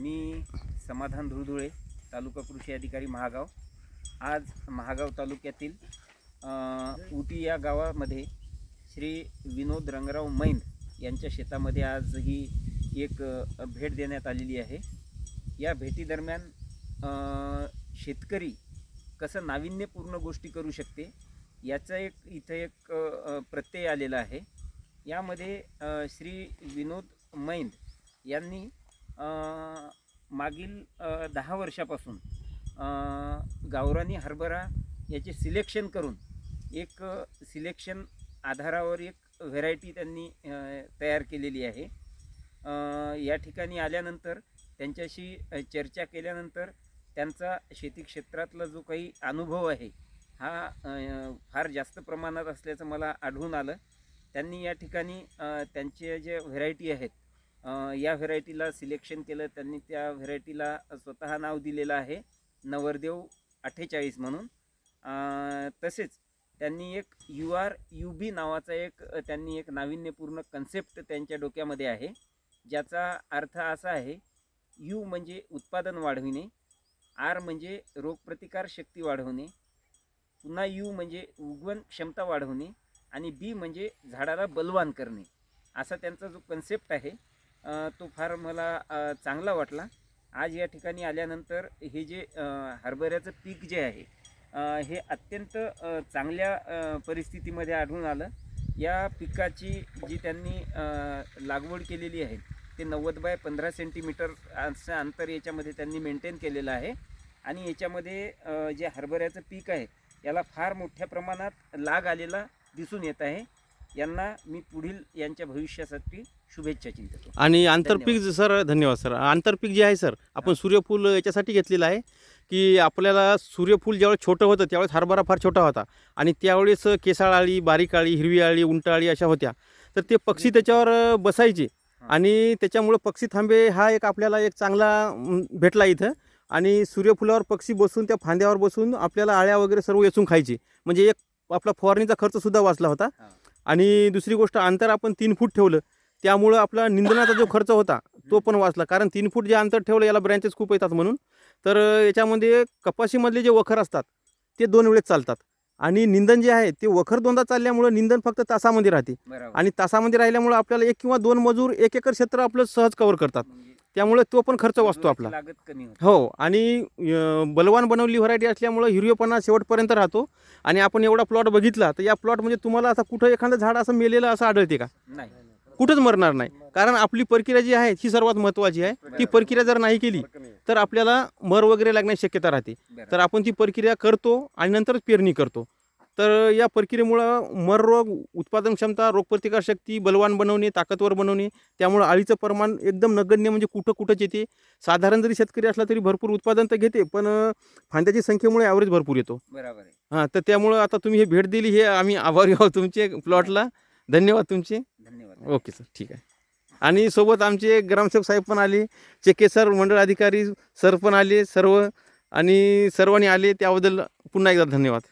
मी समाधान धुळधुळे तालुका कृषी अधिकारी महागाव. आज महागाव तालुक्यातील उटी या गावामध्ये श्री विनोद रंगराव मैंद यांच्या शेतामध्ये आज ही एक भेट देण्यात आलेली आहे. या भेटीदरम्यान शेतकरी कसं नाविन्यपूर्ण गोष्टी करू शकते याचा एक इथं एक प्रत्यय आलेला आहे. यामध्ये श्री विनोद मैंद यांनी मागील दहा वर्षापासून गावरानी हरभरा याचे सिलेक्शन करून एक सिलेक्शन आधारावर एक व्हेरायटी त्यांनी तयार केलेली आहे. या ठिकाणी आल्यानंतर त्यांच्याशी चर्चा केल्यानंतर त्यांचा शेती क्षेत्रातला जो काही अनुभव आहे हा फार जास्त प्रमाणात असल्याचं मला आढळून आलं. त्यांनी या ठिकाणी त्यांचे जे व्हेरायटी आहेत या व्हेरायटीला सिलेक्शन केलं त्यांनी त्या व्हेरायटीला स्वतः नाव दिलेलं आहे नवरदेव अठ्ठेचाळीस म्हणून. तसेच त्यांनी एक यू आर यू बी नावाचा एक त्यांनी एक नाविन्यपूर्ण कन्सेप्ट त्यांच्या डोक्यामध्ये आहे ज्याचा अर्थ असा आहे यू म्हणजे उत्पादन वाढविणे आर म्हणजे रोगप्रतिकार शक्ती वाढवणे पुन्हा यू म्हणजे उगवण क्षमता वाढवणे आणि बी म्हणजे झाडाला बलवान करणे असा त्यांचा जो कन्सेप्ट आहे तो फार मला चांगला वाटला. आज या ठिकाणी आल्यानंतर हे जे हरभऱ्याचं पीक जे आहे हे अत्यंत चांगल्या परिस्थितीमध्ये आढळून आलं. या पिकाची जी त्यांनी लागवड केलेली आहे ते नव्वद बाय पंधरा सेंटीमीटर असं अंतर याच्यामध्ये त्यांनी मेंटेन केलेलं आहे. आणि याच्यामध्ये जे हरभऱ्याचं पीक आहे याला फार मोठ्या प्रमाणात लाग आलेला दिसून येत आहे. यांना मी पुढील यांच्या भविष्यासाठी शुभेच्छा चिंततो. आणि आंतरपीक सर धन्यवाद सर. आंतरपीक जे आहे सर आपण सूर्यफूल याच्यासाठी घेतलेलं आहे की आपल्याला सूर्यफूल ज्यावेळेस छोटं होतं त्यावेळेस हरभरा फार छोटा होता. आणि त्यावेळेस केसाळ आळी बारीक आळी हिरवी आळी उंट आळी अशा होत्या. तर ते पक्षी त्याच्यावर बसायचे. आणि त्याच्यामुळं पक्षी थांबे हा एक आपल्याला एक चांगला भेटला इथं. आणि सूर्यफुलावर पक्षी बसून त्या फांद्यावर बसून आपल्याला आळ्या वगैरे सर्व वेचून खायची. म्हणजे एक आपला फवारणीचा खर्चसुद्धा वाचला होता. आणि दुसरी गोष्ट अंतर आपण तीन फूट ठेवलं त्यामुळं आपला निंदनाचा जो खर्च होता तो पण वाचला. कारण तीन फूट जे अंतर ठेवलं याला ब्रँचेस खूप येतात म्हणून. तर याच्यामध्ये कपाशीमधले जे वखर असतात ते दोन वेळेस चालतात. आणि निंदन जे आहे ते वखर दोनदा चालल्यामुळं निंदन फक्त तासामध्ये राहते. आणि तासामध्ये राहिल्यामुळं आपल्याला एक किंवा दोन मजूर एक एकर क्षेत्र आपलं सहज कव्हर करतात. त्यामुळे तो पण खर्च वाचतो आपला. लागत कमी होते. हो आणि अं, बलवान बनवली व्हरायटी असल्यामुळं हिरवेपणा शेवटपर्यंत राहतो. आणि आपण एवढा प्लॉट बघितला तर या प्लॉट म्हणजे तुम्हाला असं कुठं एखादं झाड असं मेलेलं असं आढळते का? नाही. कुठंच मरणार नाही. कारण आपली प्रक्रिया जी आहे ही सर्वात महत्त्वाची आहे. ती प्रक्रिया जर नाही केली तर आपल्याला मर वगैरे लागण्याची शक्यता राहते. तर आपण ती प्रक्रिया करतो आणि नंतरच पेरणी करतो. तर या प्रक्रियेमुळं मर रोग उत्पादन क्षमता रोगप्रतिकार शक्ती बलवान बनवणे ताकदवर बनवणे त्यामुळं अळीचं प्रमाण एकदम नगण्य म्हणजे कुठं कुठंच येते. साधारण जरी शेतकरी असला तरी भरपूर उत्पादन तर घेते पण फांद्याची संख्येमुळे ॲव्हरेज भरपूर येतो. बरोबर आहे. हां तर त्यामुळं आता तुम्ही हे भेट दिली हे आम्ही आभारी आहोत तुमचे प्लॉटला. धन्यवाद तुमचे. धन्यवाद. ओके सर ठीक आहे. आणि सोबत आमचे ग्रामसेवक साहेब पण आले चेके सर मंडळ अधिकारी सर पण आले सर्व आणि सर्वांनी आले त्याबद्दल पुन्हा एकदा धन्यवाद.